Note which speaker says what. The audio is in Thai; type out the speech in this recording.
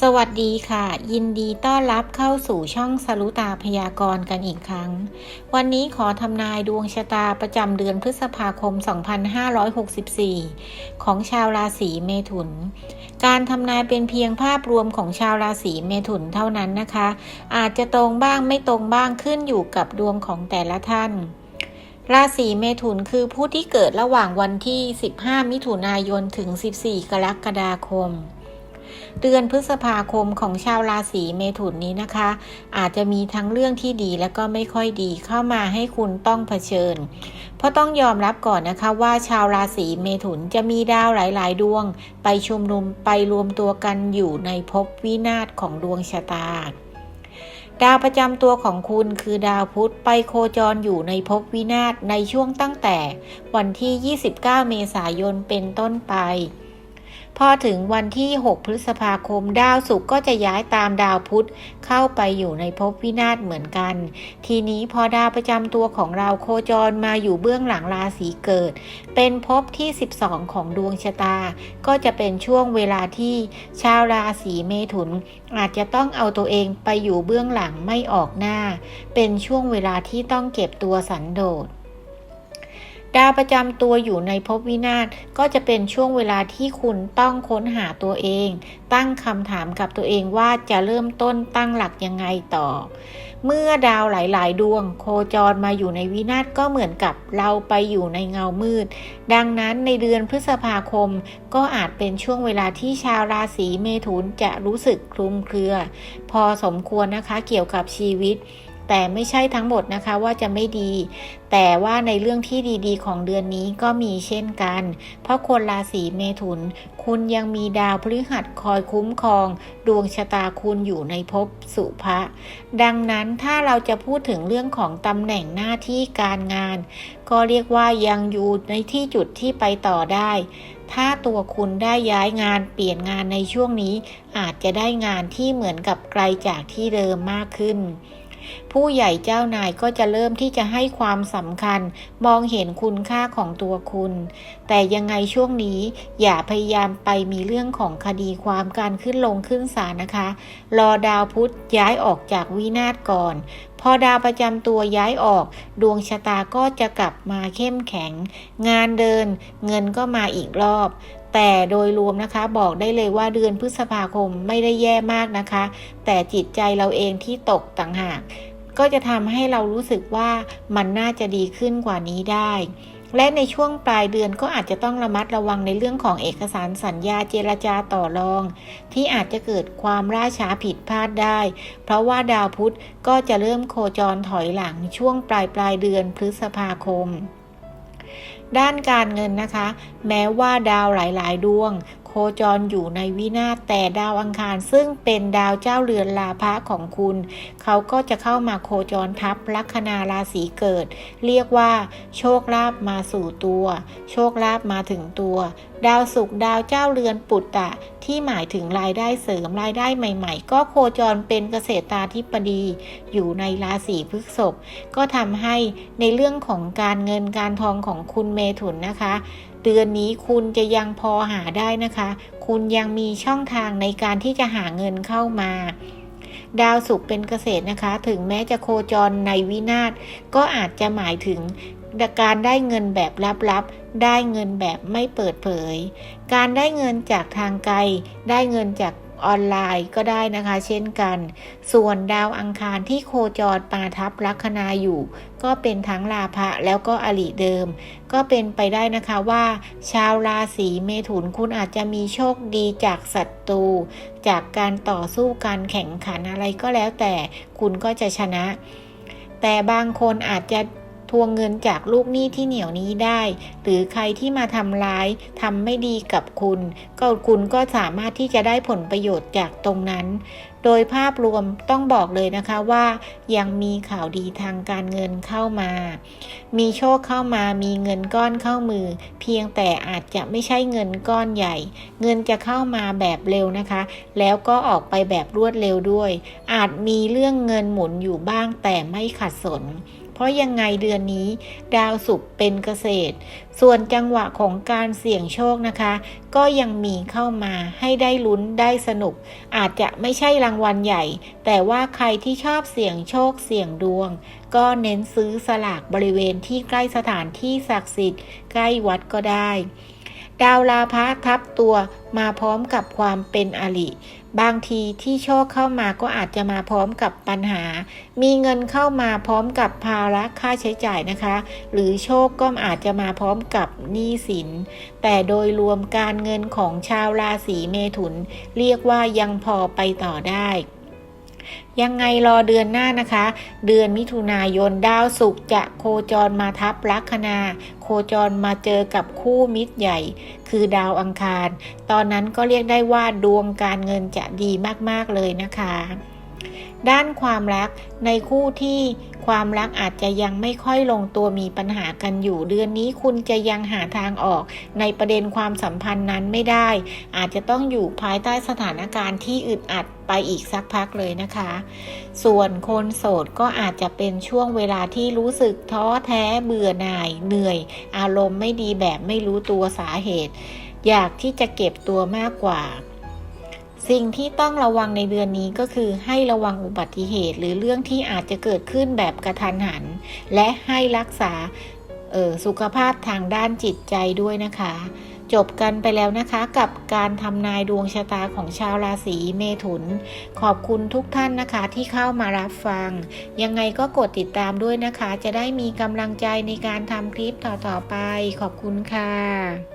Speaker 1: สวัสดีค่ะ ยินดีต้อนรับเข้าสู่ช่องสรุตาพยากรณ์กันอีกครั้ง วันนี้ขอทำนายดวงชะตาประจำเดือนพฤษภาคม 2564 ของชาวราศีเมถุน การทำนายเป็นเพียงภาพรวมของชาวราศีเมถุนเท่านั้นนะคะ อาจจะตรงบ้างไม่ตรงบ้างขึ้นอยู่กับดวงของแต่ละท่านราศีเมถุนคือผู้ที่เกิดระหว่างวันที่ 15 มิถุนายนถึง 14 กรกฎาคม เดือนพฤษภาคมของชาวราศีเมถุนนี้นะคะ อาจจะมีทั้งเรื่องที่ดีและก็ไม่ค่อยดีเข้ามาให้คุณต้องเผชิญ เพราะต้องยอมรับก่อนนะคะว่าชาวราศีเมถุนจะมีดาวหลาย ๆ ดวง ไปชุมนุมไปรวมตัวกันอยู่ในภพวินาศของดวงชะตาดาวประจำตัวของคุณคือดาวพุธไปโคจรอยู่ในภพวินาศในช่วงตั้งแต่ วันที่ 29 เมษายนเป็นต้นไป พอถึงวันที่ 6 พฤษภาคมดาวศุกร์ก็จะย้ายตามดาวพุธเข้าไปอยู่ในภพวินาศเหมือนกัน ทีนี้พอดาวประจำตัวของเราโคจรมาอยู่เบื้องหลังราศีเกิด เป็นภพที่ 12 ของดวงชะตา ก็จะเป็นช่วงเวลาที่ชาวราศีเมถุน อาจจะต้องเอาตัวเองไปอยู่เบื้องหลังไม่ออกหน้า เป็นช่วงเวลาที่ต้องเก็บตัวสันโดษ ดาวประจำตัวอยู่ในภพวินาศก็จะเป็นช่วงเวลาที่คุณต้องค้นหาตัวเอง ตั้งคำถามกับตัวเองว่าจะเริ่มต้นตั้งหลักยังไงต่อ เมื่อดาวหลาย ๆ ดวง โคจรมาอยู่ในวินาศก็เหมือนกับเราไปอยู่ในเงามืด ดังนั้นในเดือนพฤษภาคม ก็อาจเป็นช่วงเวลาที่ชาวราศีเมถุนจะรู้สึกคลุมเครือ พอสมควรนะคะเกี่ยวกับชีวิต แต่ไม่ใช่ทั้งหมดนะคะว่าจะไม่ดี แต่ว่าในเรื่องที่ดีๆ ของเดือนนี้ก็มีเช่นกัน เพราะคนราศีเมถุน คุณยังมีดาวพฤหัสคอยคุ้มครอง ดวงชะตาคุณอยู่ในภพสุภะดังนั้นถ้าเราจะพูดถึงเรื่องของตำแหน่งหน้าที่การงาน ก็เรียกว่ายังอยู่ในที่จุดที่ไปต่อได้ถ้าตัวคุณได้ย้ายงานเปลี่ยนงานในช่วงนี้ อาจจะได้งานที่เหมือนกับไกลจากที่เดิมมากขึ้น ผู้ใหญ่เจ้านายก็จะเริ่มที่จะให้ความสำคัญ มองเห็นคุณค่าของตัวคุณ แต่ยังไงช่วงนี้อย่าพยายามไปมีเรื่องของคดีความการขึ้นลงขึ้นศาลนะคะ รอดาวพุธย้ายออกจากวินาศก่อน พอดาวประจำตัวย้ายออก ดวงชะตาก็จะกลับมาเข้มแข็ง งานเดิน เงินก็มาอีกรอบ แต่โดยรวมนะคะบอกได้เลยว่าเดือนพฤษภาคมไม่ได้แย่มากนะคะ แต่จิตใจเราเองที่ตกต่างหาก ก็จะทำให้เรารู้สึกว่ามันน่าจะดีขึ้นกว่านี้ได้ และในช่วงปลายเดือนก็อาจจะต้องระมัดระวังในเรื่องของเอกสารสัญญาเจรจาต่อรอง ที่อาจจะเกิดความล่าช้าผิดพลาดได้ เพราะว่าดาวพุธก็จะเริ่มโคจรถอยหลังช่วงปลายปลายเดือนพฤษภาคม ด้านการเงินนะคะ แม้ว่าดาวหลาย ๆ ดวง คจรอยู่ในวินาศแต่ดาวอังคารซึ่งเป็นดาวเจ้าเรือนลาภะของคุณ เขาก็จะเข้ามาโคจรทับลัคนาราศีเกิด เรียกว่า โชคลาภมาสู่ตัว โชคลาภมาถึงตัว ดาวศุกร์ดาวเจ้าเรือนปุตตะ ที่หมายถึงรายได้เสริมรายได้ใหม่ ๆ ก็โคจรเป็นเกษตราธิบดี อยู่ในราศีพฤษภก็ทำให้ในเรื่องของการเงินการทองของคุณเมถุนนะคะ เดือนนี้คุณจะยังพอหาได้นะคะ คุณยังมีช่องทางในการที่จะหาเงินเข้ามา ดาวศุกร์เป็นเกษตรนะคะ ถึงแม้จะโคจรในวินาศก็อาจจะหมายถึงการได้เงินแบบลับๆ ได้เงินแบบไม่เปิดเผย การได้เงินจากทางไกล ได้เงินจาก ออนไลน์ก็ได้นะคะ เช่นกัน ส่วนดาวอังคารที่โคจรมาทับลัคนาอยู่ ก็เป็นทั้งลาภะแล้วก็อริเดิม ก็เป็นไปได้นะคะว่า ชาวราศีเมถุนคุณอาจจะมีโชคดีจากศัตรูจากการต่อสู้การแข่งขันอะไรก็แล้วแต่คุณก็จะชนะ แต่บางคนอาจจะ ทวงเงินจากลูกหนี้ที่เหนียวนี้ได้ หรือใครที่มาทำร้ายทำไม่ดีกับคุณ ก็คุณก็สามารถที่จะได้ผลประโยชน์จากตรงนั้น โดยภาพรวมต้องบอกเลยนะคะว่ายังมีข่าวดีทางการเงินเข้ามา มีโชคเข้ามามีเงินก้อนเข้ามือ เพียงแต่อาจจะไม่ใช่เงินก้อนใหญ่ เงินจะเข้ามาแบบเร็วนะคะ แล้วก็ออกไปแบบรวดเร็วด้วย อาจมีเรื่องเงินหมุนอยู่บ้างแต่ไม่ขัดสนเพราะยังไงเดือนนี้ ดาวศุกร์เป็นเกษตร ส่วนจังหวะของการเสี่ยงโชคนะคะ ก็ยังมีเข้ามาให้ได้ลุ้นได้สนุก อาจจะไม่ใช่รางวัลใหญ่ แต่ว่าใครที่ชอบเสี่ยงโชคเสี่ยงดวง ก็เน้นซื้อสลากบริเวณที่ใกล้สถานที่ศักดิ์สิทธิ์ ใกล้วัดก็ได้ ดาวลาพะทับตัวมาพร้อมกับความเป็นอริ บางทีที่โชคเข้ามาก็อาจจะมาพร้อมกับปัญหา มีเงินเข้ามาพร้อมกับภาระค่าใช้จ่ายนะคะ หรือโชคก็อาจจะมาพร้อมกับหนี้สิน แต่โดยรวมการเงินของชาวราศีเมถุน เรียกว่ายังพอไปต่อได้ ยังไงรอเดือนหน้านะคะ เดือนมิถุนายนดาวศุกร์จะโคจรมาทับลัคนา โคจรมาเจอกับคู่มิตรใหญ่ คือดาวอังคาร ตอนนั้นก็เรียกได้ว่าดวงการเงินจะดีมากๆเลยนะคะ ด้านความรักในคู่ที่ ความรักอาจจะยังไม่ค่อยลงตัวมีปัญหากันอยู่ เดือนนี้คุณจะยังหาทางออกในประเด็นความสัมพันธ์นั้นไม่ได้ อาจจะต้องอยู่ภายใต้สถานการณ์ที่อึดอัดไปอีกสักพักเลยนะคะ ส่วนคนโสดก็อาจจะเป็นช่วงเวลาที่รู้สึกท้อแท้เบื่อหน่าย เหนื่อย อารมณ์ไม่ดีแบบไม่รู้ตัวสาเหตุ อยากที่จะเก็บตัวมากกว่า สิ่งที่ต้องระวังในเดือนนี้ก็คือให้ระวังอุบัติเหตุ หรือเรื่องที่อาจจะเกิดขึ้นแบบกระทันหัน และให้รักษาออสุขภาพทางด้านจิตใจด้วยนะคะ จบกันไปแล้วนะคะกับการทำนายดวงชะตาของชาวราศีเมถุน ขอบคุณทุกท่านนะคะที่เข้ามารับฟัง ยังไงก็กดติดตามด้วยนะคะ จะได้มีกำลังใจในการทำคลิปต่อๆไป ขอบคุณค่ะ